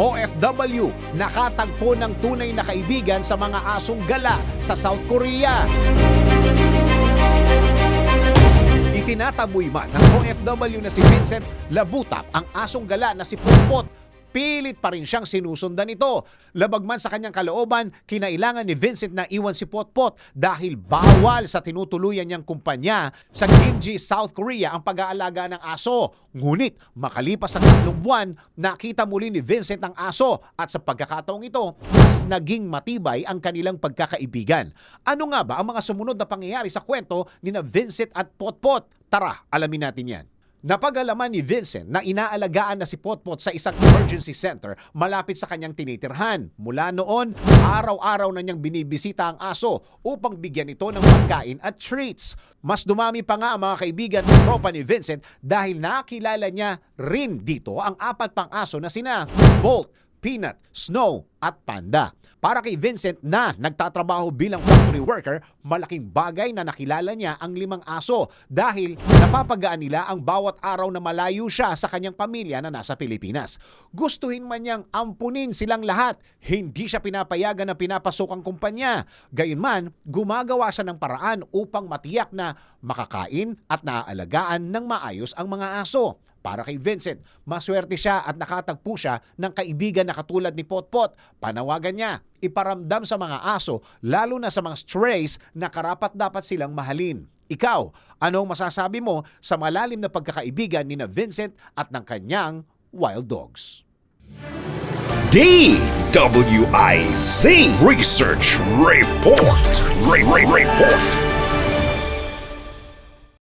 OFW nakatagpo ng tunay na kaibigan sa mga asong gala sa South Korea. Itinataboy man ng OFW na si Vincent Labutap ang asong gala na si Putpot. Pilit pa rin siyang sinusundan ito. Labag man sa kanyang kalooban, kinailangan ni Vincent na iwan si Potpot dahil bawal sa tinutuluyan niyang kumpanya sa Kimji, South Korea ang pag-aalaga ng aso. Ngunit makalipas ang tatlong buwan, nakita muli ni Vincent ang aso at sa pagkakataong ito, mas naging matibay ang kanilang pagkakaibigan. Ano nga ba ang mga sumunod na pangyayari sa kwento ni na Vincent at Potpot? Tara, alamin natin yan. Napag-alaman ni Vincent na inaalagaan na si Potpot sa isang emergency center malapit sa kanyang tinitirhan. Mula noon, araw-araw na niyang binibisita ang aso upang bigyan ito ng pagkain at treats. Mas dumami pa nga ang mga kaibigan ng tropa ni Vincent dahil nakilala niya rin dito ang apat pang aso na sina Bolt, Peanut, Snow at Panda. Para kay Vincent na nagtatrabaho bilang factory worker, malaking bagay na nakilala niya ang limang aso dahil napapagaan nila ang bawat araw na malayo siya sa kanyang pamilya na nasa Pilipinas. Gustuhin man niyang ampunin silang lahat, hindi siya pinapayagan na pinapasok ang kumpanya. Gayunman, gumagawa siya ng paraan upang matiyak na makakain at naaalagaan ng maayos ang mga aso. Para kay Vincent, maswerte siya at nakatagpo siya ng kaibigan na katulad ni Potpot. Panawagan niya, iparamdam sa mga aso, lalo na sa mga strays na karapat dapat silang mahalin. Ikaw, anong masasabi mo sa malalim na pagkakaibigan ni na Vincent at ng kanyang wild dogs? DWIZ Research Report. Re- Re- Report.